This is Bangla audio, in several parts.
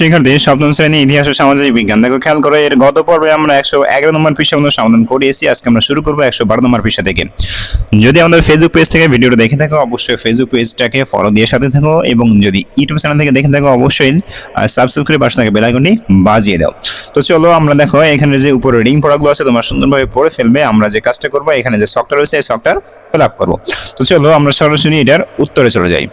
শিক্ষার্থী সপ্তম শ্রেণি, ইতিহাস ও সামাজিক বিজ্ঞান। দেখো, খেয়াল করো, এর গত পর্বে আমরা একশো এগারো নম্বর পৃষ্ঠা পর্যন্ত সমাধান করিয়েছি। আজকে আমরা শুরু করব একশো বারো নম্বর পৃষ্ঠা থেকে। যদি আমাদের ফেসবুক পেজ থেকে ভিডিওটা দেখে থাকো, অবশ্যই ফেসবুক পেজটাকে ফলো দিয়ে সাথে থাকো এবং যদি ইউটিউব চ্যানেল থেকে দেখে থাকো, অবশ্যই সাবস্ক্রাইব করে পাশে থাকা বেলাইকনটি বাজিয়ে দাও। তো চলো, আমরা দেখো, এখানে যে উপরে রিডিং পড়াগুলো আছে, তোমরা সুন্দরভাবে পড়ে ফেলবে। আমরা যে কাজটা করব, এখানে যে শখটা রয়েছে, এই শখটার ফিল আপ করব। তো চলো, আমরা সরাসরি এটার উত্তরে চলে যাই।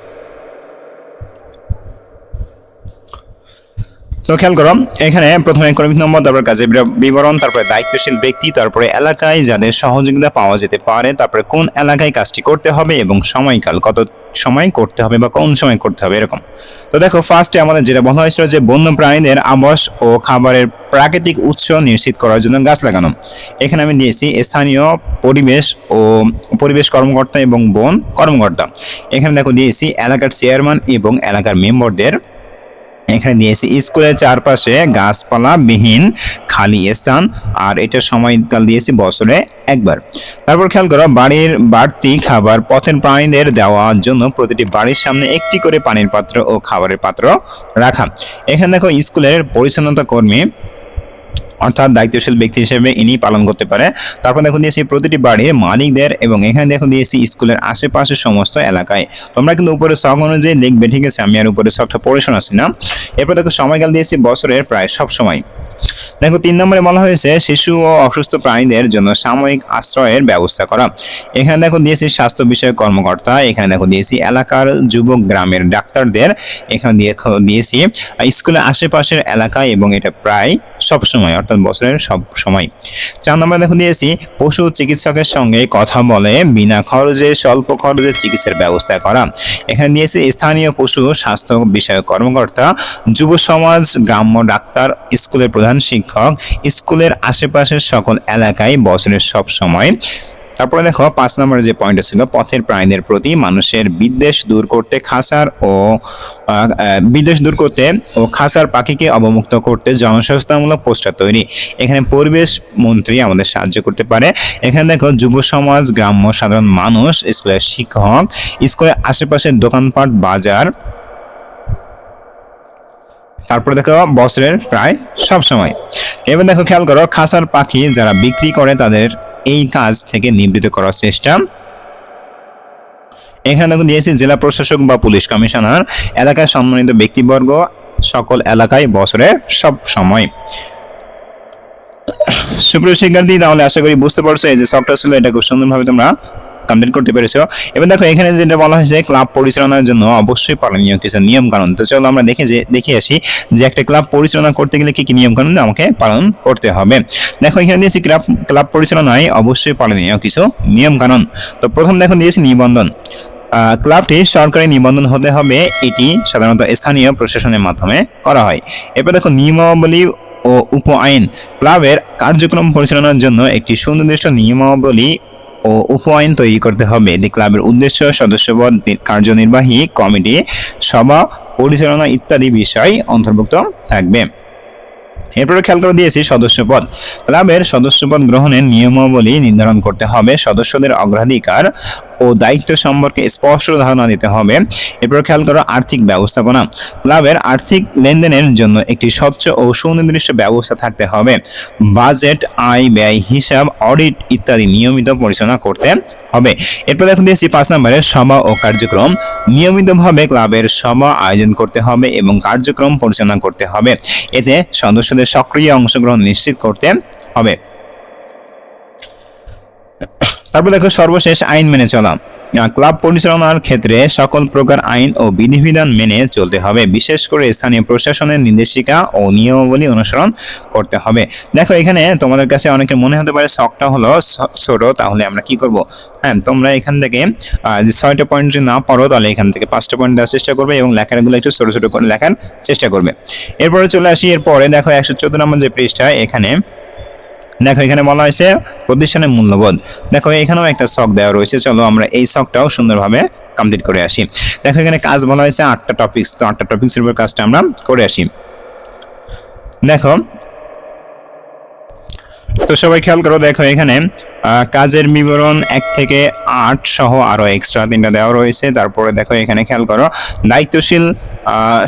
তো খেয়াল করো, এখানে প্রথমে কর্মী নম্বর, তারপরে কাজের বিবরণ, তারপরে দায়িত্বশীল ব্যক্তি, তারপরে এলাকায় যাদের সহযোগিতা পাওয়া যেতে পারে, তারপরে কোন এলাকায় কাজটি করতে হবে এবং সময়কাল, কত সময় করতে হবে বা কোন সময় করতে হবে, এরকম। তো দেখো ফার্স্টে আমাদের যেটা বলা হয়েছিল যে বন্য প্রাণীদের আবাস ও খাবারের প্রাকৃতিক উৎস নিশ্চিত করার জন্য গাছ লাগানো। এখানে আমি দিয়েছি স্থানীয় পরিবেশ ও পরিবেশ কর্মকর্তা এবং বন কর্মকর্তা। এখানে দেখো দিয়েছি এলাকার চেয়ারম্যান এবং এলাকার মেম্বারদের এখানে দিয়েছি স্কুলের চারপাশে গাছপালা বিহীন খালি স্থান, আর এটা সময়কাল দিয়েছি বছরে একবার। তারপর খেয়াল করো, বাড়ির বাড়তি খাবার পথের প্রাণীদের দেওয়ার জন্য প্রতিটি বাড়ির সামনে একটি করে পানির পাত্র ও খাবারের পাত্র রাখা। এখানে দেখো স্কুলের পরিচ্ছন্নতা কর্মী অর্থাৎ দায়িত্বশীল ব্যক্তি হিসেবে ইনি পালন করতে পারে। তারপর দেখো দিয়েছি প্রতিটি বাড়ির মালিকদের এবং এখানে দেখুন দিয়েছি স্কুলের আশেপাশের সমস্ত এলাকায়। তোমরা কিন্তু উপরে সব অনুযায়ী লিখবে, ঠিক আছে? আমি আর উপরে সবটা পড়ে শোনাচ্ছি না। এরপর দেখো সময়কাল দিয়েছি বছরের প্রায় সব সময়। দেখো, তিন নম্বরে বলা হয়েছে শিশু ও অসুস্থ প্রাণীদের জন্য সাময়িক আশ্রয়ের ব্যবস্থা করা। এখানে দেখো দিয়েছি স্বাস্থ্য বিষয়ক কর্মকর্তা, এখানে দেখো দিয়েছি এলাকার যুবক গ্রামের ডাক্তারদের, এখানে দিয়ে দিয়েছি স্কুলের আশেপাশের এলাকায় এবং এটা প্রায় সব সময়, অর্থাৎ বছরের সব সময়। চার নম্বরে দেখো দিয়েছি পশু চিকিৎসকের সঙ্গে কথা বলে বিনা খরচে, স্বল্প খরচে চিকিৎসার ব্যবস্থা করা। এখানে দিয়েছি স্থানীয় পশু স্বাস্থ্য বিষয়ক কর্মকর্তা, যুব সমাজ, গ্রাম্য ডাক্তার, স্কুলের প্রধান শিক্ষক, স্কুলের আশেপাশের সকল এলাকায় বছরের সব সময়। তারপরে দেখো, পাঁচ নম্বরে যে পয়েন্ট ছিল, পথের প্রাণীদের প্রতি মানুষের বিদ্বেষ দূর করতে খাসার ও বিদ্বেষ দূর করতে ও খাসার পাখিকে অবমুক্ত করতে জনসচেতনামূলক পোস্টার তৈরি। এখানে পরিবেশ মন্ত্রী আমাদের সাহায্য করতে পারে। এখানে দেখো, যুব সমাজ, গ্রাম্য সাধারণ মানুষ, স্কুলের শিক্ষক, স্কুলের আশেপাশের দোকানপাট, বাজার তারপরে দেখো বছরের প্রায় সব সময়। এবার দেখো খেয়াল করো, খাসার পাখি যারা বিক্রি করে তাদের এই কাজ থেকে নিবৃত্ত করার চেষ্টা। এখানে দিয়েছি জেলা প্রশাসক বা পুলিশ কমিশনার, এলাকার সম্মানিত ব্যক্তিবর্গ, সকল এলাকায় বছরে সব সময়। সুপ্রিয় শিক্ষার্থী, তাহলে আশা করি বুঝতে পারছ এই যে সফটওয়্যার ছিল, এটা খুব সুন্দরভাবে তোমরা কমপ্লিট করতে পেরেছ। এবার দেখো, এখানে যেটা বলা হয়েছে, ক্লাব পরিচালনার জন্য অবশ্যই পালনীয় কিছু নিয়ম কানুন তো চলো আমরা দেখে যে, দেখে আসি যে একটা ক্লাব পরিচালনা করতে গেলে কি কি নিয়ম কানুন আমাকে পালন করতে হবে। দেখো, এখানে দিয়েছি ক্লাব ক্লাব পরিচালনায় অবশ্যই পালনীয় কিছু নিয়ম কানুন তো প্রথম দেখো, দিয়েছি নিবন্ধন। ক্লাবটি সরকারি নিবন্ধন হতে হবে, এটি সাধারণত স্থানীয় প্রশাসনের মাধ্যমে করা হয়। এরপর দেখো, নিয়মাবলী ও উপ আইন। ক্লাবের কার্যক্রম পরিচালনার জন্য একটি সুনির্দিষ্ট নিয়মাবলী ও উপায়ন তৈরি করতে হবে। এটি ক্লাবের উদ্দেশ্য, সদস্যপদ কার্যনির্বাহী কমিটি, সভা, পরিচালনা ইত্যাদি বিষয় অন্তর্ভুক্ত থাকবে। এরপরে খেয়াল করে দিয়েছি সদস্যপদ। ক্লাবের সদস্যপদ গ্রহণের নিয়মাবলী নির্ধারণ করতে হবে। সদস্যদের অগ্রাধিকার ও দায়িত্ব সম্পর্কে স্পষ্ট ধারণা দিতে হবে। এরপর খেয়াল করো আর্থিক ব্যবস্থাপনা। ক্লাবের আর্থিক লেনদেনের জন্য একটি স্বচ্ছ ও সুনির্দিষ্ট ব্যবস্থা থাকতে হবে। বাজেট, আয়, ব্যয়, হিসাব, অডিট ইত্যাদি নিয়মিত পরিচালনা করতে হবে। এরপর দেখুন দিয়েছি পাঁচ নম্বরে সভা ও কার্যক্রম। নিয়মিতভাবে ক্লাবের সভা আয়োজন করতে হবে এবং কার্যক্রম পরিচালনা করতে হবে। এতে সদস্যদের সক্রিয় অংশগ্রহণ নিশ্চিত করতে হবে। তারপর দেখো সর্বশেষ আইন মেনে চলা। ক্লাব পরিচালনার ক্ষেত্রে সকল প্রকার আইন ও বিধিবিধান মেনে চলতে হবে। বিশেষ করে স্থানীয় প্রশাসনের নির্দেশিকা ও নিয়মাবলী অনুসরণ করতে হবে। দেখো, এখানে তোমাদের কাছে অনেকে মনে হতে পারে শখটা হলো ছোট, তাহলে আমরা কি করব? হ্যাঁ তোমরা এখান থেকে যে ছয়টা পয়েন্ট যদি না পড়ো তাহলে এখান থেকে পাঁচটা পয়েন্ট দেওয়ার চেষ্টা করবে এবং লেখাগুলো একটু ছোটো ছোটো করে লেখার চেষ্টা করবে। এরপরে চলে আসি, এরপরে দেখো একশো চোদ্দ নম্বর যে পৃষ্ঠায়, এখানে দেখো, এখানে বলা হয়েছে প্রতিষ্ঠানের মূল্যবোধ। দেখো, এখানেও একটা শখ দেওয়া রয়েছে। চলো আমরা এই শখটাও সুন্দরভাবে কমপ্লিট করে আসি। দেখো, এখানে কাজ বলা হয়েছে আটটা টপিক্স তো আটটা টপিক্সের উপর কাজটা আমরা করে আসি। দেখো, তো সবাই খেয়াল করো, দেখো, এখানে কাজের বিবরণ এক থেকে আট সহ আরও এক্সট্রা তিনটা দেওয়া রয়েছে। তারপরে দেখো, এখানে খেয়াল করো, দায়িত্বশীল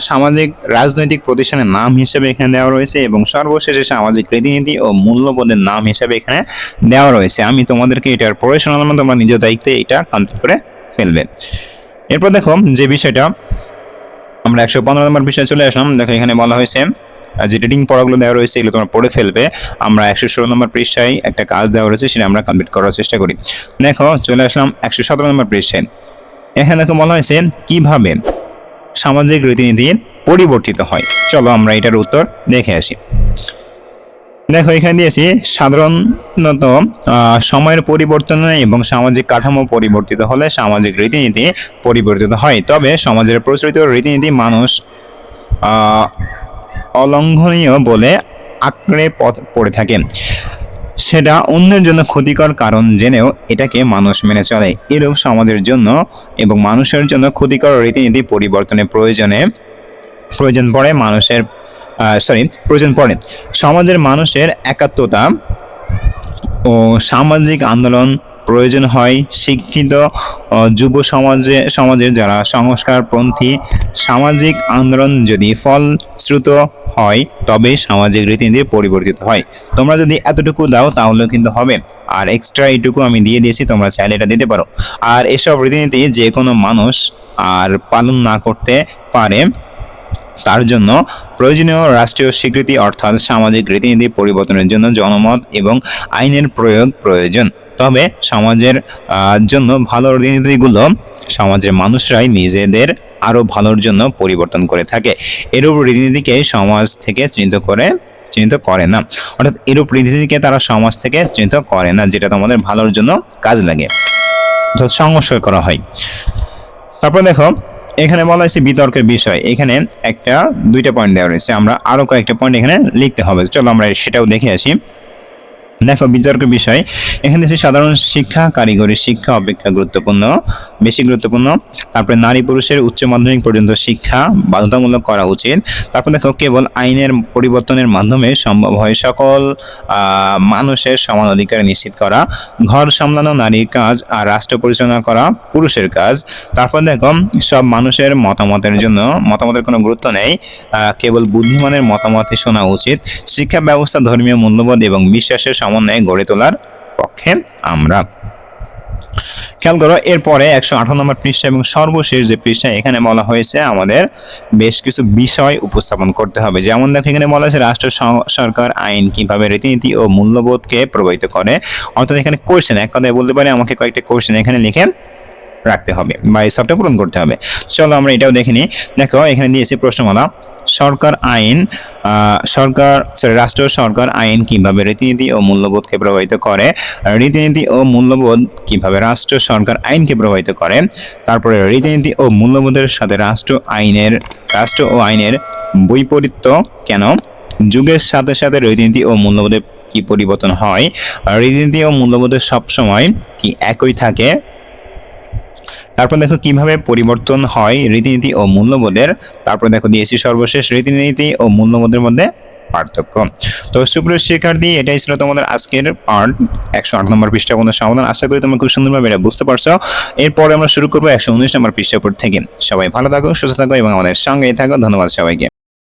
সামাজিক রাজনৈতিক প্রতিষ্ঠানের নাম হিসেবে এখানে দেওয়া রয়েছে এবং সর্বশেষে সামাজিক রীতিনীতি ও মূল্যবোধের নাম হিসেবে এখানে দেওয়া রয়েছে। আমি তোমাদেরকে এটার পড়ে শোনালাম তোমরা নিজ দায়িত্বে এটা কমপ্লিট করে ফেলবে। এরপর দেখো, যে বিষয়টা, আমরা একশো পনেরো নম্বর বিষয়ে চলে আসলাম। দেখো, এখানে বলা হয়েছে যে রিডিং পড়াগুলো দেওয়া রয়েছে, এগুলো তোমরা পড়ে ফেলবে। আমরা একশো ষোলো নম্বর পৃষ্ঠায় একটা কাজ দেওয়া রয়েছে, সেটা আমরা কমপ্লিট করার চেষ্টা করি। দেখো, চলে আসলাম একশো সতেরো নম্বর পৃষ্ঠায়। এখানে দেখো বলা হয়েছে, কীভাবে সামাজিক রীতিনীতি পরিবর্তিত হয়? চলো আমরা এটার উত্তর দেখে আসি। দেখো, এখানে দিয়েছি, সাধারণত সময়ের পরিবর্তনে এবং সামাজিক কাঠামো পরিবর্তিত হলে সামাজিক রীতিনীতি পরিবর্তিত হয়। তবে সমাজের প্রচলিত রীতিনীতি মানুষ অলঙ্ঘনীয় বলে আঁকড়ে পড়ে থাকে। সেটা অন্যের জন্য ক্ষতিকর কারণ জেনেও এটাকে মানুষ মেনে চলে। এরূপ সমাজের জন্য এবং মানুষের জন্য ক্ষতিকর রীতিনীতি পরিবর্তনের প্রয়োজনে প্রয়োজন পড়ে মানুষের সরি প্রয়োজন পড়ে। সমাজের মানুষের একাত্মতা ও সামাজিক আন্দোলন প্রয়োজন হয়, শিক্ষিত যুব সমাজে, সমাজের যারা সংস্কারপন্থী, সামাজিক আন্দোলন যদি ফলশ্রুত হয়, তবে সামাজিক রীতিনীতি পরিবর্তিত হয়। তোমরা যদি এতটুকু দাও, তাহলেও কিন্তু হবে। আর এক্সট্রা এইটুকু আমি দিয়ে দিয়েছি, তোমরা চাইলে এটা দিতে পারো। আর এসব রীতিনীতি যে কোনো মানুষ আর পালন না করতে পারে, তার জন্য প্রয়োজনীয় রাষ্ট্রীয় স্বীকৃতি অর্থাৎ সামাজিক রীতিনীতি পরিবর্তনের জন্য জনমত এবং আইনের প্রয়োগ প্রয়োজন। তবে সমাজের জন্য ভালো রীতিনীতিগুলো সমাজের মানুষরাই নিজেদের আরও ভালোর জন্য পরিবর্তন করে থাকে। এরূপ রীতিনীতিকে সমাজ থেকে চিহ্নিত করে চিহ্নিত করে না। অর্থাৎ এরূপ রীতিনীতিকে তারা সমাজ থেকে চিহ্নিত করে না, যেটা তোমাদের ভালোর জন্য কাজ লাগে। অর্থাৎ সংস্কার করা হয়। তারপর দেখো, এখানে বলা হয়েছে বিতর্কের বিষয়। এখানে একটা, দুইটা পয়েন্ট দেওয়া রয়েছে। আমরা আরও কয়েকটা পয়েন্ট এখানে লিখতে হবে। চলো আমরা সেটাও দেখে আসি। দেখো, বিতর্ক বিষয়। এখানে হচ্ছে সাধারণ শিক্ষা কারিগরি, শিক্ষা অপেক্ষা গুরুত্বপূর্ণ, বেশি গুরুত্বপূর্ণ। তারপরে নারী পুরুষের উচ্চ মাধ্যমিক পর্যন্ত শিক্ষা বাধ্যতামূলক করা উচিত। তারপর দেখো, কেবল আইনের পরিবর্তনের মাধ্যমে সম্ভব হয় সকল মানুষের সমান অধিকার নিশ্চিত করা, ঘর সামলানো, নারীর কাজ আর রাষ্ট্র পরিচালনা করা, পুরুষের কাজ। তারপর দেখো, সব মানুষের মতামতের জন্য, মতামতের কোনো গুরুত্ব নেই। কেবল বুদ্ধিমানের মতামতই শোনা উচিত। শিক্ষা ব্যবস্থা ধর্মীয় মূল্যবোধ এবং বিশ্বাসের সমন্বয়ে গড়ে তোলার পক্ষে আমরা। খেয়াল করো, এরপরে একশো আঠারো নম্বর পৃষ্ঠা এবং সর্বশেষ যে পৃষ্ঠা, এখানে বলা হয়েছে আমাদের বেশ কিছু বিষয় উপস্থাপন করতে হবে। যেমন দেখো, এখানে বলা হয়েছে রাষ্ট্র সরকার, আইন কীভাবে রীতিনীতি ও মূল্যবোধকে প্রভাবিত করে। অর্থাৎ এখানে কোশ্চেন এক কথায় বলতে পারে, আমাকে কয়েকটা কোশ্চেন এখানে লিখে রাখতে হবে বা এই সবটা পূরণ করতে হবে। চলো আমরা এটাও দেখে নিই। দেখো, এখানে দিয়েছি প্রশ্নমালা। সরকার আইন সরকার sorry, রাষ্ট্র সরকার আইন কীভাবে রীতিনীতি ও মূল্যবোধকে প্রভাবিত করে রীতিনীতি ও মূল্যবোধ কীভাবে রাষ্ট্র সরকার আইনকে প্রভাবিত করে তারপরে রীতিনীতি ও মূল্যবোধের সাথে রাষ্ট্র আইনের রাষ্ট্র ও আইনের বৈপরীত্য কেন যুগের সাথে সাথে রীতিনীতি ও মূল্যবোধের কি পরিবর্তন হয় রীতিনীতি ও মূল্যবোধের সবসময় কি একই থাকে তারপর দেখো কীভাবে পরিবর্তন হয় রীতিনীতি ও মূল্যবোধের। তারপর দেখো দিয়েছি সর্বশেষ রীতিনীতি ও মূল্যবোধের মধ্যে পার্থক্য। তো সুপ্রিয় শিক্ষার্থী, এটাই ছিল তোমাদের আজকের পার্ট একশো আট নম্বর পৃষ্ঠা পর্যন্ত সমাধান। আশা করি তোমরা খুব সুন্দরভাবে এটা বুঝতে পারছ। এরপরে আমরা শুরু করব একশো উনিশ নম্বর পৃষ্ঠাপর থেকে। সবাই ভালো থাকো, সুস্থ থাকো এবং আমাদের সঙ্গেই থাকো। ধন্যবাদ সবাইকে।